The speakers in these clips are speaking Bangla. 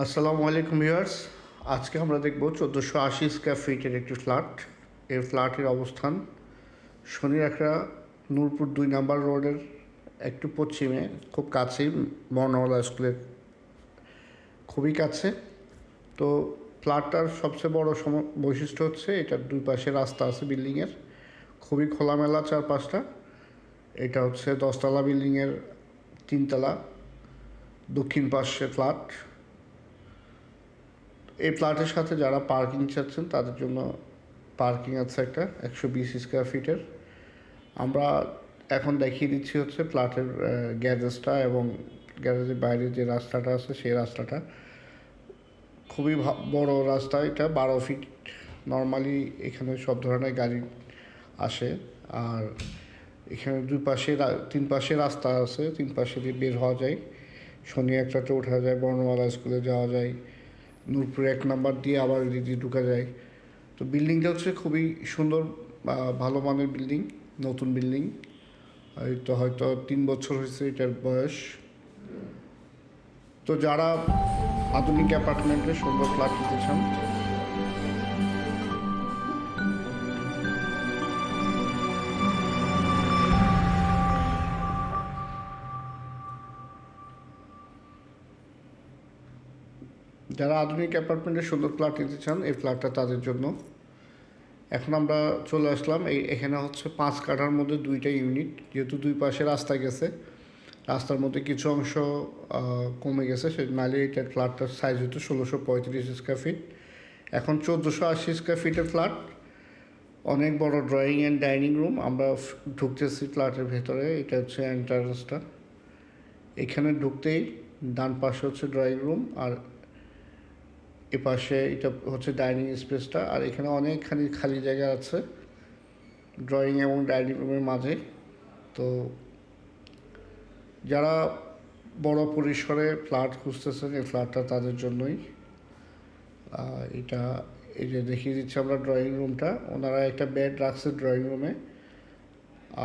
আসসালামু আলাইকুম ভিউয়ার্স। আজকে আমরা দেখব চোদ্দোশো আশি স্কোয়ার ফিটের একটি ফ্ল্যাট এই ফ্ল্যাটের অবস্থান শনি একটা নূরপুর দুই নাম্বার রোডের একটু পশ্চিমে, খুব কাছেই বর্ণমালা স্কুলের খুবই কাছে। তো ফ্ল্যাটটার সবচেয়ে বড় সম বৈশিষ্ট্য হচ্ছে এটার দুই পাশে রাস্তা আছে বিল্ডিংয়ের। খুবই খোলামেলা চারপাশটা। এটা হচ্ছে দশতলা বিল্ডিংয়ের তিনতলা। দক্ষিণ পাশে ফ্ল্যাট এই ফ্ল্যাটের সাথে যারা পার্কিং চাচ্ছেন, তাদের জন্য পার্কিং আছে একটা, একশো বিশ স্কোয়ার ফিটের আমরা এখন দেখিয়ে দিচ্ছি হচ্ছে ফ্ল্যাটের গ্যারেজটা এবং গ্যারেজের বাইরে যে রাস্তাটা আছে, সেই রাস্তাটা। খুবই বড় রাস্তা এটা, বারো ফিট নর্মালি এখানে সব ধরনের গাড়ি আসে। আর এখানে দুই পাশে তিন পাশে রাস্তা আছে, তিন পাশে দিয়ে বের হওয়া যায়। শনি একটাতে ওঠা যায়, বর্ণমালা স্কুলে যাওয়া যায়। নূরপুর এক নাম্বার দিয়ে আবার এদিকে ঢুকা যায়। তো বিল্ডিংটা হচ্ছে খুবই সুন্দর ভালো মানের বিল্ডিং নতুন বিল্ডিং এই তো হয়তো তিন বছর হয়েছে এটার বয়স। তো যারা আধুনিক অ্যাপার্টমেন্টে সুন্দর ফ্ল্যাট নিতে চান যারা আধুনিক অ্যাপার্টমেন্টের সুন্দর ফ্ল্যাট নিতে চান, এই ফ্ল্যাটটা তাদের জন্য। এখন আমরা চলে আসলাম, এই এখানে হচ্ছে পাঁচ কাঠার মধ্যে দুইটা ইউনিট, যেহেতু দুই পাশে রাস্তা গেছে। রাস্তার মধ্যে কিছু অংশ কমে গেছে, সে নালে এটার ফ্ল্যাটটার সাইজ হতো ষোলোশো পঁয়ত্রিশ স্কোয়ার ফিট এখন চোদ্দোশো আশি স্কোয়ার ফিটের ফ্ল্যাট। অনেক বড় ড্রয়িং অ্যান্ড ডাইনিং রুম আমরা ঢুকতেছি ফ্ল্যাটের ভেতরে, এটা হচ্ছে এন্ট্রান্সটা এখানে ঢুকতেই ডান পাশে হচ্ছে ড্রয়িং রুম আর এ পাশে এটা হচ্ছে ডাইনিং স্পেসটা, আর এখানে অনেকখানি খালি জায়গা আছে, ড্রয়িং এবং ডাইনিং রুমের মাঝে। তো যারা বড় পরিসরে ফ্ল্যাট খুঁজতেছেন, এই ফ্ল্যাটটা তাদের জন্যই। এটা, এই যে দেখিয়ে দিচ্ছি আমরা ড্রয়িং রুমটা। ওনারা একটা বেড রাখছে ড্রয়িং রুমে,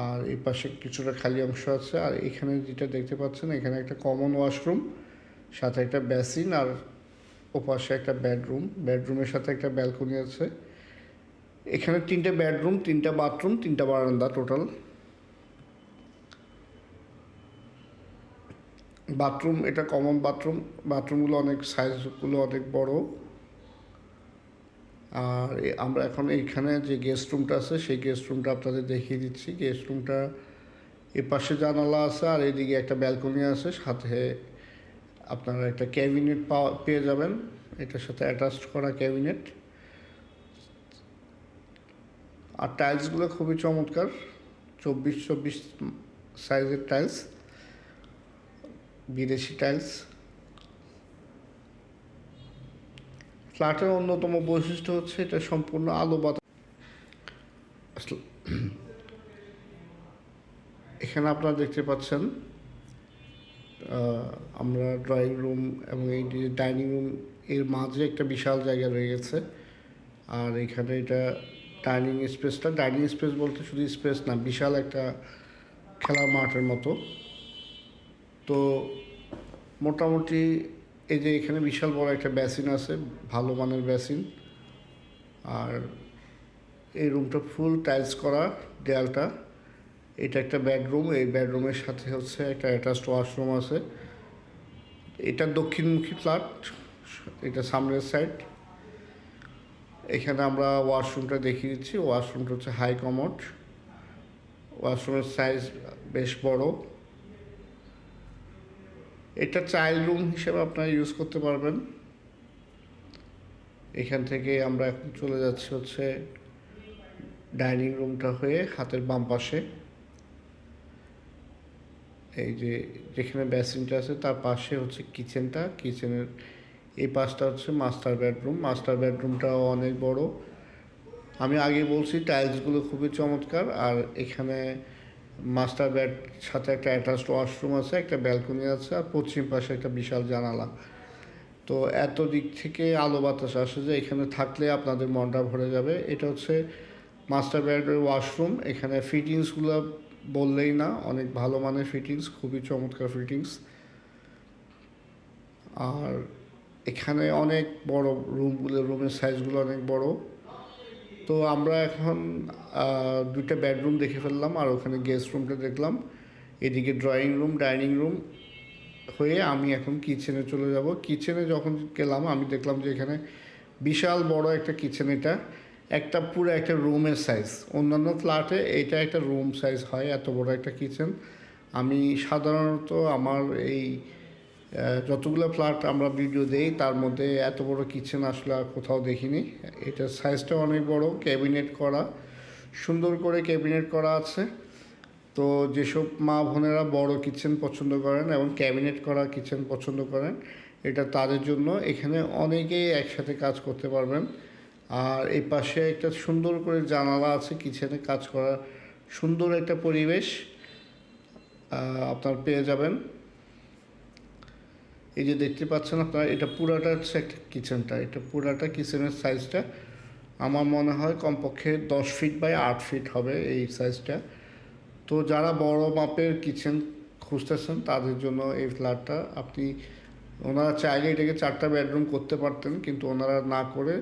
আর এই পাশে কিছুটা খালি অংশ আছে। আর এখানে যেটা দেখতে পাচ্ছেন, এখানে একটা কমন ওয়াশরুম, সাথে একটা বেসিন, আর ওপাশে একটা বেডরুম, বেডরুমের সাথে একটা ব্যালকনি আছে। এখানে তিনটে বেডরুম, তিনটা বাথরুম, তিনটা বারান্দা টোটাল। বাথরুম, এটা কমন বাথরুম, বাথরুমগুলো অনেক সাইজগুলো অনেক বড়। আর আমরা এখন এইখানে যে গেস্ট রুমটা আছে, সেই গেস্ট রুমটা আপনাদের দেখিয়ে দিচ্ছি। গেস্ট রুমটা এ পাশে জানালা আছে আর এদিকে একটা ব্যালকনি আছে, সাথে আপনারা একটা ক্যাবিনেট পাওয়া, পেয়ে যাবেন। এটার সাথে অ্যাটাচড করা ক্যাবিনেট। আর টাইলসগুলো খুবই চমৎকার। চব্বিশ চব্বিশ সাইজের টাইলস। বিদেশি টাইলস। ফ্ল্যাটের অন্যতম বৈশিষ্ট্য হচ্ছে এটা সম্পূর্ণ আলো বাতাস। এখানে আপনারা দেখতে পাচ্ছেন আমরা ড্রয়িং রুম এবং এই যে ডাইনিং রুম এর মাঝে একটা বিশাল জায়গা রয়ে গেছে। আর এখানে এটা ডাইনিং স্পেসটা ডাইনিং স্পেস বলতে শুধু স্পেস না, বিশাল একটা খেলার মাঠের মতো। তো মোটামুটি এই যে এখানে বিশাল বড় একটা বেসিন আছে, ভালো মানের বেসিন আর এই রুমটা ফুল টাইলস করা, দেয়ালটা। এটা একটা বেডরুম এই বেডরুমের সাথে হচ্ছে একটা অ্যাটাচড ওয়াশরুম আছে। এটা দক্ষিণমুখী ফ্ল্যাট এটা সামনের সাইড এখানে আমরা ওয়াশরুমটা দেখিয়ে দিচ্ছি। ওয়াশরুমটা হচ্ছে হাই কমোড ওয়াশরুমের সাইজ বেশ বড়। এটা চাইল্ড রুম হিসেবে আপনারা ইউজ করতে পারবেন। এখান থেকে আমরা এখন চলে যাচ্ছি হচ্ছে ডাইনিং রুমটা হয়ে হাতের বাম পাশে। এই যে যেখানে বেসিনটা আছে তার পাশে হচ্ছে কিচেনটা। কিচেনের এই পাশটা হচ্ছে মাস্টার বেডরুম। মাস্টার বেডরুমটাও অনেক বড়। আমি আগে বলছি টাইলসগুলো খুবই চমৎকার। আর এখানে মাস্টার বেড সাথে একটা অ্যাটাচড ওয়াশরুম আছে, একটা ব্যালকনি আছে, আর পশ্চিম পাশে একটা বিশাল জানালা। তো এত দিক থেকে আলো বাতাস আসে যে এখানে থাকলে আপনাদের মনটা ভরে যাবে। এটা হচ্ছে মাস্টার বেডের ওয়াশরুম। এখানে ফিটিংসগুলো বললেই না, অনেক ভালো মানের ফিটিংস খুবই চমৎকার ফিটিংস আর এখানে অনেক বড় রুমগুলো রুমের সাইজগুলো অনেক বড়। তো আমরা এখন দুইটা বেডরুম দেখে ফেললাম, আর ওখানে গেস্ট রুমটা দেখলাম। এদিকে ড্রয়িং রুম ডাইনিং রুম হয়ে আমি এখন কিচেনে চলে যাব। কিচেনে যখন গেলাম, আমি দেখলাম যে এখানে বিশাল বড় একটা কিচেন এটা। একটা পুরো একটা রুমের সাইজ অন্যান্য ফ্ল্যাটে এটা একটা রুম সাইজ হয়, এত বড় একটা কিচেন আমি সাধারণত আমার এই যতগুলো ফ্ল্যাট আমরা ভিডিও দেই, তার মধ্যে এত বড় কিচেন আসলে আর কোথাও দেখিনি। এটার সাইজটা অনেক বড় ক্যাবিনেট করা। সুন্দর করে ক্যাবিনেট করা আছে। তো যেসব মা বোনেরা বড় কিচেন পছন্দ করেন এবং ক্যাবিনেট করা কিচেন পছন্দ করেন, এটা তাদের জন্য। এখানে অনেকেই একসাথে কাজ করতে পারবেন। আর এই পাশে একটা সুন্দর করে জানালা আছে, কিচেনে কাজ করার সুন্দর একটা পরিবেশ আপনার পেয়ে যাবেন। এই যে দেখতে পাচ্ছেন আপনারা, এটা পুরাটা হচ্ছে একটা কিচেনটা, এটা পুরাটা কিচেনের সাইজটা আমার মনে হয় কমপক্ষে দশ ফিট বাই আট ফিট হবে এই সাইজটা। তো যারা বড় মাপের কিচেন খুঁজতেছেন, তাদের জন্য এই ফ্ল্যাটটা আপনি, ওনারা চাইলে এটাকে চারটা বেডরুম করতে পারতেন, কিন্তু ওনারা না করে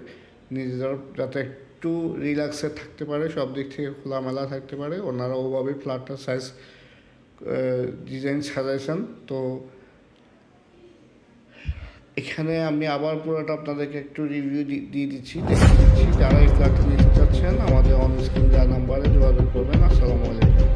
নিজেরা যাতে একটু রিল্যাক্সে থাকতে পারে, সব দিক থেকে খোলামেলা থাকতে পারে। ওনারা ওভাবে ফ্ল্যাটটার সাইজ ডিজাইন সাজাইছেন। তো এখানে আমি আবার পুরোটা আপনাদেরকে একটু রিভিউ দিয়ে দিচ্ছি। দেখে দিচ্ছি যারা এই ফ্ল্যাটটা নিতে চাচ্ছেন, আমাদের অন স্ক্রিন দেওয়া নাম্বারে যোগাযোগ করবেন। আসসালামু আলাইকুম।